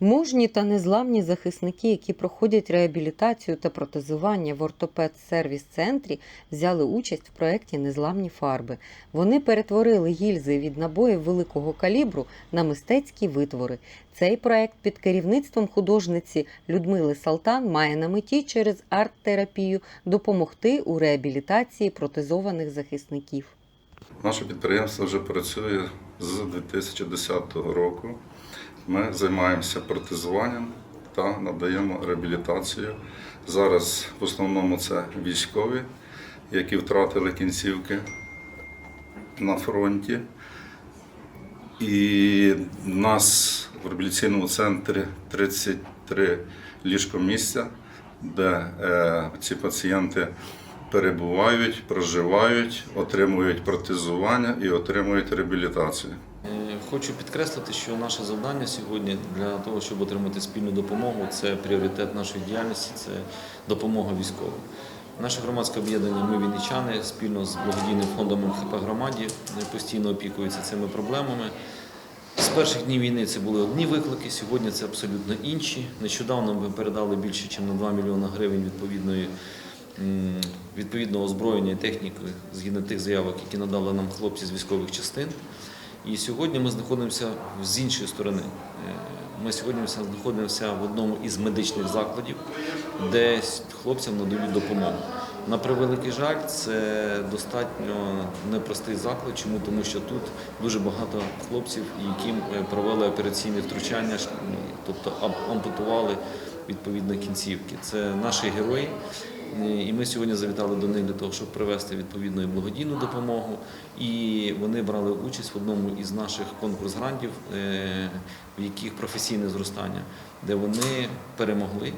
Мужні та незламні захисники, які проходять реабілітацію та протезування в ортопед сервіс центрі, взяли участь в проєкті Незламні фарби. Вони перетворили гільзи від набоїв великого калібру на мистецькі витвори. Цей проєкт під керівництвом художниці Людмили Салтан має на меті через арт-терапію допомогти у реабілітації протезованих захисників. Наше підприємство вже працює з 2010 року. Ми займаємося протезуванням та надаємо реабілітацію. Зараз в основному це військові, які втратили кінцівки на фронті. І в нас в реабілітаційному центрі 33 ліжкомісця, де е, ці пацієнти перебувають, проживають, отримують протезування і отримують реабілітацію. Хочу підкреслити, що наше завдання сьогодні для того, щоб отримати спільну допомогу, це пріоритет нашої діяльності, це допомога військовим. Наше громадське об'єднання Ми Вінничани спільно з благодійним фондом МХП громаді постійно опікується цими проблемами. З перших днів війни це були одні виклики, сьогодні це абсолютно інші. Нещодавно ми передали більше, ніж на 2 мільйони гривень відповідної відповідного озброєння і техніки згідно тих заявок, які надали нам хлопці з військових частин. І сьогодні ми знаходимося з іншої сторони. Е, Ми сьогодні знаходимося в одному із медичних закладів, де хлопцям надають допомогу. На превеликий жаль, це достатньо непростий заклад. Чому? Тому що тут дуже багато хлопців, яким е, провели операційне втручання, тобто ампутували відповідно кінцівки. Це наші герої. Е, І ми сьогодні завітали до них для того, щоб привезти відповідну і благодійну допомогу. І вони брали участь в одному із наших конкурс-грантів, е, в яких професійне зростання, де вони перемогли.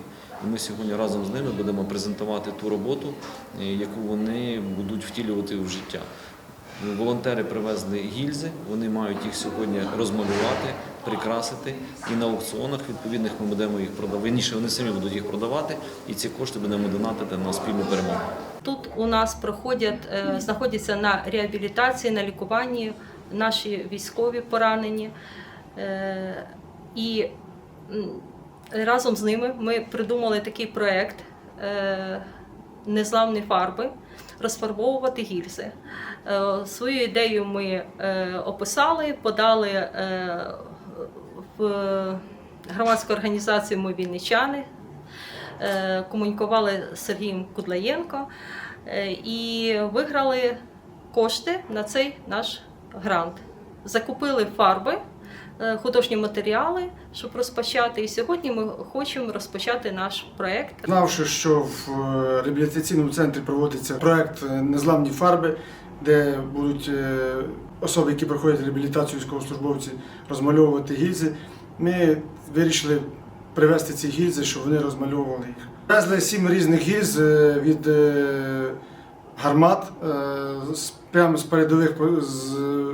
І ми сьогодні разом з ними будемо презентувати ту роботу, е, яку вони будуть втілювати в життя. Волонтери привезли гільзи, вони мають їх сьогодні розмалювати, прикрасити. І на аукціонах відповідних ми будемо їх продавати. Вірніше, вони самі будуть їх продавати, і ці кошти будемо донатити на спільну перемогу. Тут у нас проходять, е, знаходяться на реабілітації, на лікуванні наші військові поранені. Е, І разом з ними ми придумали такий проєкт е, незламні фарби, розфарбовувати гільзи. Е, Свою ідею ми е, описали, подали е, в громадську організацію Ми Вінничани, е, комунікували з Сергієм Кудлаєнко і виграли кошти на цей наш грант. Закупили фарби, художні матеріали, щоб розпочати. І сьогодні ми хочемо розпочати наш проєкт. Знавши, що в е, реабілітаційному центрі проводиться проект е, Незламні фарби, де будуть е, особи, які проходять реабілітацію військовослужбовці, розмальовувати гільзи, ми вирішили привезти ці гільзи, щоб вони розмальовували їх. Привезли сім різних гільз е, від е, гармат е, прямо з передових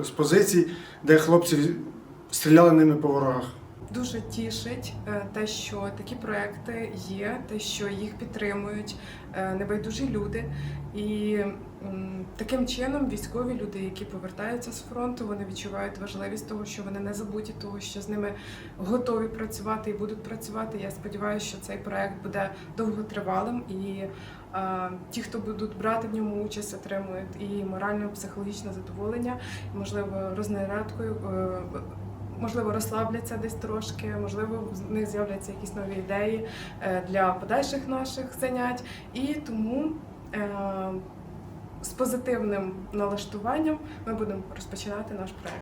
з позицій, де хлопці стріляли ними по ворогах. Дуже тішить е, те, що такі проекти є, те, що їх підтримують е, небайдужі люди. І таким чином військові люди, які повертаються з фронту, вони відчувають важливість того, що вони не забуті, того, що з ними готові працювати і будуть працювати. Я сподіваюся, що цей проект буде довготривалим і е, ті, хто будуть брати в ньому участь, отримують і морально, психологічне задоволення, і, можливо, рознарядкою. Можливо, розслабляться десь трошки, можливо, в них з'являться якісь нові ідеї е, для подальших наших занять. І тому е, з позитивним налаштуванням ми будемо розпочинати наш проект.